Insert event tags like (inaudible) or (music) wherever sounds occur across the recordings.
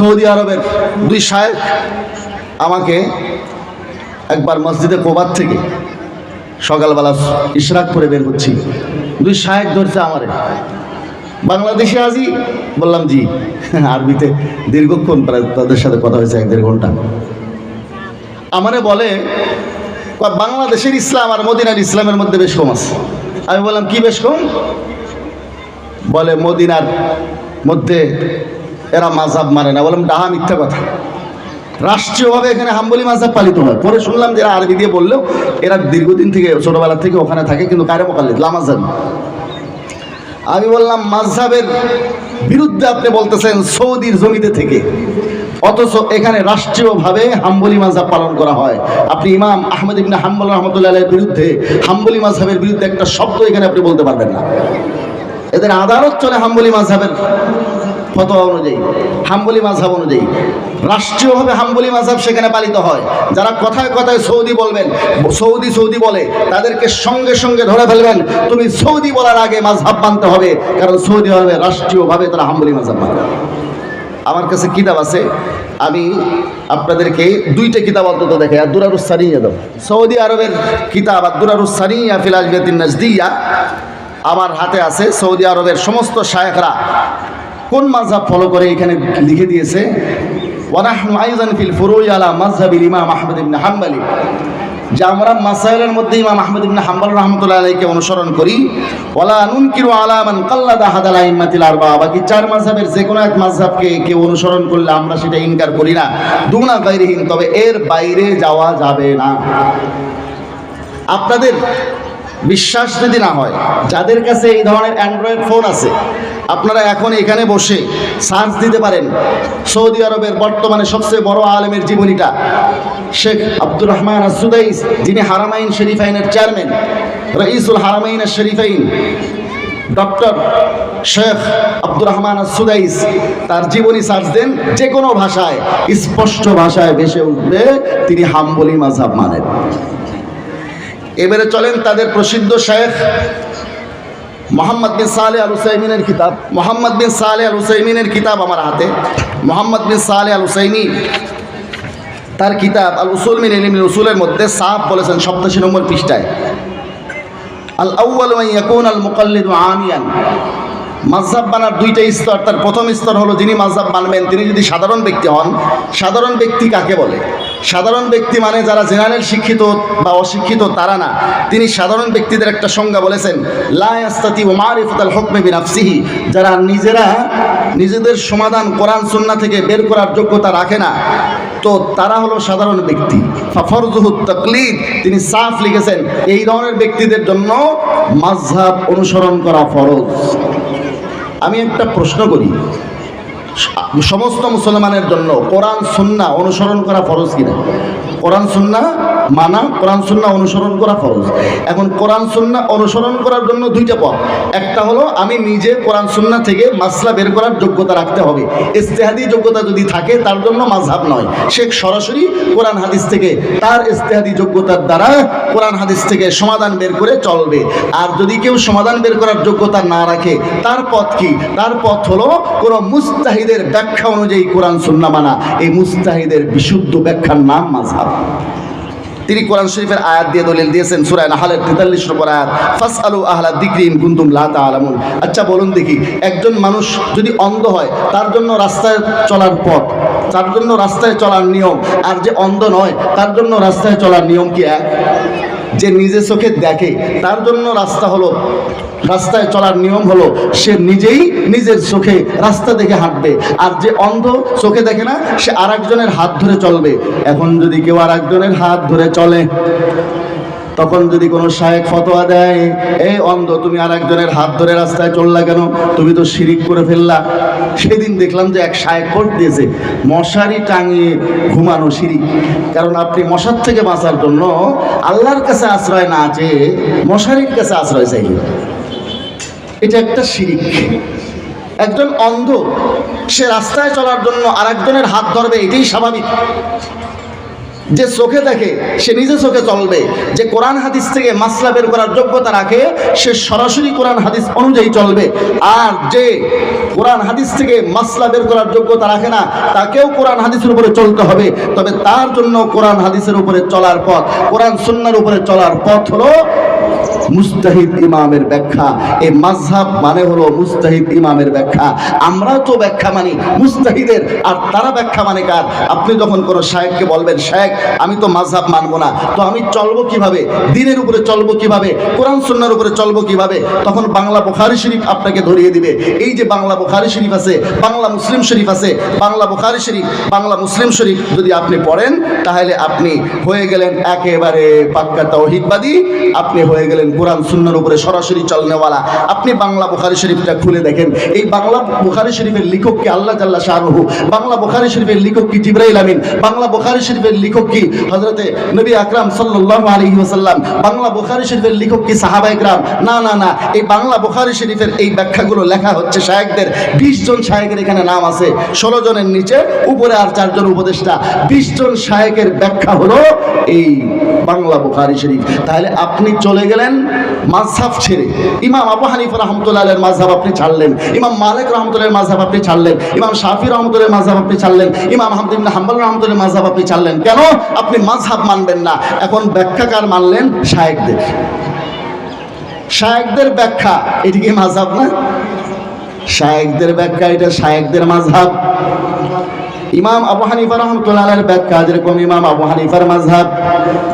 Saudi আরবের দুই শায়েক আমাকে একবার মসজিদে কোবার থেকে সকালবেলা ইশরাক করে বের হচ্ছি দুই শায়েক ধরছে আমারে। বাংলাদেশে আজই বললাম, জি। (laughs) আরবিতে দীর্ঘক্ষণ প্রায় তাদের সাথে কথা হয়েছে এক দেড় ঘণ্টা। আমারে বলে বাংলাদেশের ইসলাম আর মদিনার ইসলামের মধ্যে বেশ কম আছে। আমি বললাম, কি বেশ কম? বলে, মদিনার মধ্যে এরা মাঝাব মানে না বললাম ডাহা মিথ্যা কথা। রাষ্ট্রীয়ভাবে এখানে হাম্বলি মাঝাব পালিত হয় পরে শুনলাম যে আরবি দিয়ে বললেও এরা দীর্ঘদিন থেকে, ছোটবেলা থেকে ওখানে থাকে, কিন্তু কারে মোকাল্লিদ লামাজাব আমি বললাম মাঝহাবের বিরুদ্ধে আপনি বলতেছেন সৌদির জমিতে থেকে। অথচ এখানে রাষ্ট্রীয়ভাবে হাম্বলি মাঝহাব পালন করা হয়। আপনি ইমাম আহমদ ইবনে হাম্বল রহমতুল্লাহ বিরুদ্ধে হাম্বলি মাঝহাবের বিরুদ্ধে একটা শব্দ এখানে আপনি বলতে পারবেন না। এদের আদালত চলে হাম্বলি মাঝহাবের ফতোয়া অনুযায়ী, হাম্বলি মাঝহাব অনুযায়ী, রাষ্ট্রীয়ভাবে হাম্বলি মাঝহাব সেখানে পালিত হয়। যারা কথায় কথায় সৌদি বলবেন, সৌদি সৌদি বলে, তাদেরকে সঙ্গে সঙ্গে ধরে ফেলবেন, তুমি সৌদি বলার আগে মাঝহাব মানতে হবে, কারণ সৌদি আরবে রাষ্ট্রীয়ভাবে তারা হাম্বলি মাঝহাব মানে। আমার কাছে কিতাব আছে, আমি আপনাদেরকে দুইটা কিতাব অন্তত দেখে আব্দুরারুস সানিয়া দাও। সৌদি আরবের কিতাব, আর আব্দুরারুস সানিয়া ফিলাজ বেতিন নাজদিয়া, আমার হাতে আছে সৌদি আরবের সমস্ত শায়েখরা। কোন মাযহাব ফলো করে এখানে লিখে দিয়েছে? ওয়ানাহনু আইজান ফিল ফুরুই আলা মাযহাবিল ইমাম আহমদ ইবনে হাম্বলি। যে আমরা মাসাইলের মধ্যে ইমাম আহমদ ইবনে হাম্বল রহমতুল্লাহ আলাইকে অনুসরণ করি। ওয়ালা নুনকিরু আলা মান কাল্লাদা হাদাল আইম্মাতিল আরবা। বাকি চার মাযহাবের যে কোনো এক মাযহাবকে কেউ অনুসরণ করলে আমরা সেটা ইনকার করি না। দুনা গায়রিহীন, তবে এর বাইরে যাওয়া যাবে না। আপনাদের বিশ্বাস যদি না হয়, যাদের কাছে এই ধরনের অ্যান্ড্রয়েড ফোন আছে, আপনারা এখন এখানে বসে সার্চ দিতে পারেন সৌদি আরবের বর্তমানে সবচেয়ে বড় আলেমের জীবনীটা। শেখ আব্দুর রহমান আসুদাইস যিনি হারামাইন শরীফাইনের chairman রঈসুল Haramain Sharifain doctor Sheikh Abdur Rahman Sudais তার জীবনী সার্চ দেন যে কোনো ভাষায়, স্পষ্ট ভাষায় ভেসে উঠবে, তিনি হাম্বলি মাঝাব মানেন। এবারে চলেন তাদের প্রসিদ্ধ শেখ মোহাম্মদ বিন সালে আল হুসাইমিনের কিতাব। মোহাম্মদ বিন সালে আল হুসাইমিনের কিতাব আমার হাতে। মোহাম্মদ বিন সালে আল হুসাইমি, তার কিতাব আল উসুল মিন ইলমিল উসুলের মধ্যে সাফ বলেছেন সপ্তাশি নম্বর পৃষ্ঠায়। আল আউ্বাল ইয়াকুন আল মুকাল্লিদ আমিয়ান। মাঝহাব বানার দুইটা স্তর, তার প্রথম স্তর হলো যিনি মাঝহাব মানবেন তিনি যদি সাধারণ ব্যক্তি হন, সাধারণ ব্যক্তি কাকে বলে? সাধারণ ব্যক্তি মানে যারা জেনারেল শিক্ষিত বা অশিক্ষিত, তারা না। তিনি সাধারণ ব্যক্তিদের একটা সংজ্ঞা বলেছেন লাস্তাতি ও মারিফতাল হকমে বিনাফসিহি। যারা নিজেরা নিজেদের সমাধান কোরআন সুন্না থেকে বের করার যোগ্যতা রাখে না, তো তারা হলো সাধারণ ব্যক্তি। ফরজুহুত তকলিদ, তিনি সাফ লিখেছেন, এই ধরনের ব্যক্তিদের জন্য মাঝহাব অনুসরণ করা ফরজ। আমি একটা প্রশ্ন করি সমস্ত মুসলমানের জন্য কোরআন, সুন্না অনুসরণ করা ফরজ কিনা? কোরআন, সুন্না মানা, কোরআন, সুন্না অনুসরণ করা ফরজ। এখন কোরআন, সুন্না অনুসরণ করার জন্য দুইটা পথ। একটা হলো, আমি নিজে কোরআন, সুন্না থেকে মাসলা বের করার যোগ্যতা রাখতে হবে। ইস্তেহাদি যোগ্যতা যদি থাকে, তার জন্য মাঝহাব নয়। সে সরাসরি কোরআন, হাদিস থেকে তার ইস্তেহাদি যোগ্যতার দ্বারা কোরআন, হাদিস থেকে সমাধান বের করে চলবে। আর যদি কেউ সমাধান বের করার যোগ্যতা না রাখে, তার পথ কি? তার পথ হলো কোনো মুস্তাহিদের ব্যাখ্যা অনুযায়ী কোরআন, সুন্না মানা, এই মুস্তাহিদের বিশুদ্ধ ব্যাখ্যার নাম মাঝহাব তিনি কোরআন শরীফের আয়াত দিয়ে দলিল দিয়েছেন সুরায় নাহালের তেতাল্লিশ নম্বর আয়াত ফাস আলু আহলা দিক্রিন কুন্তুম লাতা আলামুন আচ্ছা বলুন দেখি, একজন মানুষ যদি অন্ধ হয়, তার জন্য রাস্তায় চলার পথ, তার জন্য রাস্তায় চলার নিয়ম, আর যে অন্ধ নয়, তার জন্য রাস্তায় চলার নিয়ম কি এক? যে নিজে চোখে দেখে, তার জন্য রাস্তা হলো, রাস্তায় চলার নিয়ম হলো, সে নিজেই নিজের চোখে রাস্তা দেখে হাঁটবে। আর যে অন্ধ চোখে দেখে না, সে আর একজনের হাত ধরে চলবে। এখন যদি কেউ আর হাত ধরে চলে, তখন যদি কোনো শায়েক ফতোয়া দেয়, এই অন্ধ, তুমি আর একজনের হাত ধরে রাস্তায় চললা কেন? তুমি তো শিরিক করে ফেললা। সেদিন দেখলাম যে এক সায় কোট দিয়েছে। মশারি টাঙিয়ে ঘুমানো শিরিক কারণ আপনি মশার থেকে বাঁচার জন্য আল্লাহর কাছে আশ্রয় না চেয়ে মশারির কাছে আশ্রয় চাইলেন। এটা একটা শিরিক একজন অন্ধ, সে রাস্তায় চলার জন্য আরেকজনের হাত ধরবে, এটাই স্বাভাবিক। যে চোখে দেখে, সে নিজে চোখে চলবে। যে কোরআন হাদিস থেকে মাসলা বের করার যোগ্যতা রাখে, সে সরাসরি কোরআন হাদিস অনুযায়ী চলবে। আর যে কোরআন হাদিস থেকে মাসলা বের করার যোগ্যতা রাখে না, তাকেও কোরআন হাদিসের উপরে চলতে হবে। তবে তার জন্য কোরআন হাদিসের উপরে চলার পথ, কোরআন সুন্নার উপরে চলার পথ হলো মুস্তাহিদ ইমামের ব্যাখ্যা। এই মাঝহাব মানে হলো মুস্তাহিদ ইমামের ব্যাখ্যা। আমরা তো ব্যাখ্যা মানি, মুস্তাহিদের। আর তারা ব্যাখ্যা মানে কার? আপনি যখন কোনো শায়েককে বলবেন, শায়েক, আমি তো মাঝহাব মানবো না, তো আমি চলবো কীভাবে? দিনের উপরে চলবো কীভাবে? কোরআন, সুন্নার উপরে চলবো কীভাবে? তখন বাংলা বুখারি শরীফ আপনাকে ধরিয়ে দিবে। এই যে বাংলা বুখারি শরীফ আছে, বাংলা মুসলিম শরীফ আছে, বাংলা বুখারি শরীফ, বাংলা মুসলিম শরীফ যদি আপনি পড়েন, তাহলে আপনি হয়ে গেলেন একেবারে পাক্কা তৌহিদবাদী। আপনি হয়ে গেলেন কোরআন সুন্নার উপরে সরাসরি চলনেওয়ালা। আপনি বাংলা বুখারি শরীফটা খুলে দেখেন। এই বাংলা বুখারি শরীফের লেখক কি আল্লাহ জাল্লা শাহরুহু? বাংলা বুখারি শরীফের লেখক কি জিব্রাইল আমিন? বাংলা বুখারি শরীফের লেখক কি হজরতে নবী আকরাম সাল্লাল্লাহু আলাইহি ওয়াসাল্লাম? বাংলা বুখারি শরীফের লেখক কি সাহাবা ইকরাম? না না না। এই বাংলা বুখারি শরীফের এই ব্যাখ্যাগুলো লেখা হচ্ছে শায়েকদের। বিশ জন শায়েকের এখানে নাম আছে। ষোলো জনের নিচে, উপরে আর চারজন উপদেষ্টা। বিশ জন শায়েকের ব্যাখ্যা হলো এই বাংলা বুখারি শরীফ। তাহলে আপনি চলে গেলেন মাঝহাব ছেড়ে। ইমাম আবু হানিফা রহমতুল্লাহ মাঝহাব আপনি ছাড়লেন। ইমাম মালিক রহমতুল্লাহ মাঝহাব আপনি ছাড়লেন। ইমাম শাফি রহমতুল্লাহ মাঝহাব আপনি ছাড়লেন। ইমাম আহমদ ইবনে হাম্বল রহমতুল্লাহ মাঝহাব আপনি ছাড়লেন। কেন? আপনি মাঝহাব মানবেন না। এখন ব্যাখ্যাকার মানলেন শায়েকদের। শায়েকদের ব্যাখ্যা, এটি কি মাঝহাব না? শায়েকদের ব্যাখ্যা, এটা শায়েকদের মাঝহাব। ইমাম আবু হানিফা রহমতুল্লাহের ব্যাখ্যা, যেরকম ইমাম আবু হানিফার মাঝহাব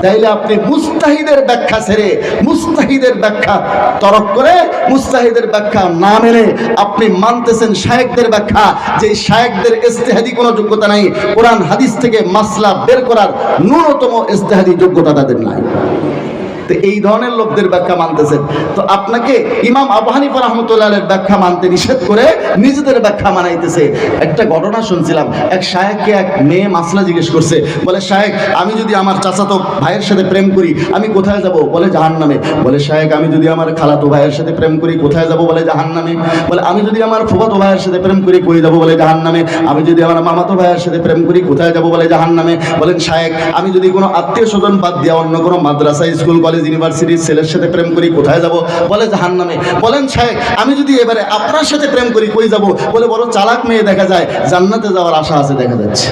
তাইলে আপনি মুস্তাহিদের ব্যাখ্যা ছেড়ে, মুস্তাহিদের ব্যাখ্যা তরক করে, মুস্তাহিদের ব্যাখ্যা না মেনে আপনি মানতেছেন শায়েকদের ব্যাখ্যা, যে শায়েকদের ইস্তেহাদি কোনো যোগ্যতা নাই। কোরআন, হাদিস থেকে মাসলা বের করার ন্যূনতম ইস্তেহাদি যোগ্যতা তাদের নাই। তো এই ধরনের লোকদের ব্যাখ্যা মানতেছেন। তো আপনাকে ইমাম আবু হানিফা রহমতুল্লাহের ব্যাখ্যা মানতে নিষেধ করে নিজেদের ব্যাখ্যা মানাইতেছে। একটা ঘটনা শুনছিলাম, এক শায়েককে এক মেয়ে মাসলা জিজ্ঞেস করছে, বলে, শায়েক, আমি যদি আমার চাচাতো ভাইয়ের সাথে প্রেম করি, আমি কোথায় যাব? বলে জাহান নামে বলে, শায়েক, আমি যদি আমার খালাতো ভাইয়ের সাথে প্রেম করি, কোথায় যাব? বলে জাহান নামে বলে, আমি যদি আমার ফুফাতো ভাইয়ের সাথে প্রেম করি, কই যাব? বলে জাহান নামে আমি যদি আমার মামাতো ভাইয়ের সাথে প্রেম করি, কোথায় যাব? বলে জাহান নামে বলেন, শায়েক, আমি যদি কোনো আত্মীয় স্বজন বাদ দিয়ে অন্য কোনো মাদ্রাসা স্কুল, কলেজ ইউনিভার্সিটির ছেলের সাথে প্রেম করি, কোথায় যাব? বলে জাহান নামে বলেন শায়েক আমি যদি এবারে আপনার সাথে প্রেম করি, কই যাব? বলে বড় চালাক মেয়ে দেখা যায়, জান্নাতে যাওয়ার আশা আছে দেখা যাচ্ছে।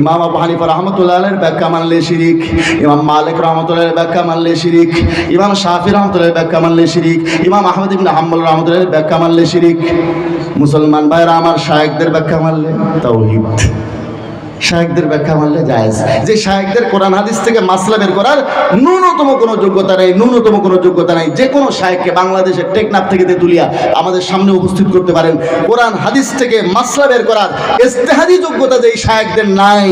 ইমাম আবু হানিফা রহমতুল্লাহের ব্যাখ্যা মানলে শিরিক, ইমাম মালিক রহমতুল্লাহের ব্যাখ্যা মানলে শিরিক, ইমাম শাফি রহমতুল্লাহের ব্যাখ্যা মানলে শিরিক, ইমাম আহমদ ইবিন হাম্বল রহমতুল্লাহের ব্যাখ্যা মানলে শিরিক। মুসলমান ভাইরা আমার শায়েকদের ব্যাখ্যা মানলে তাওহীদ শায়েকদের ব্যাখ্যা মানলে জায়েজ। যে শায়েকদের কোরআন হাদিস থেকে মাসলা বের করার ন্যূনতম কোনো যোগ্যতা নেই, ন্যূনতম কোনো যোগ্যতা নেই। যে কোনো শায়েককে বাংলাদেশের টেকনাফ থেকে তেতুলিয়া আমাদের সামনে উপস্থিত করতে পারেন। কোরআন হাদিস থেকে মাসলা বের করার ইস্তেহাদি যোগ্যতা যেই শায়েকদের নাই,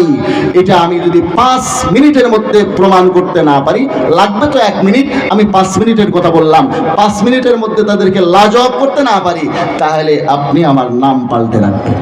এটা আমি যদি পাঁচ মিনিটের মধ্যে প্রমাণ করতে না পারি, লাগবে তো এক মিনিট, আমি পাঁচ মিনিটের কথা বললাম। পাঁচ মিনিটের মধ্যে তাদেরকে লাজবাব করতে না পারি, তাহলে আপনি আমার নাম পাল্টে রাখবেন।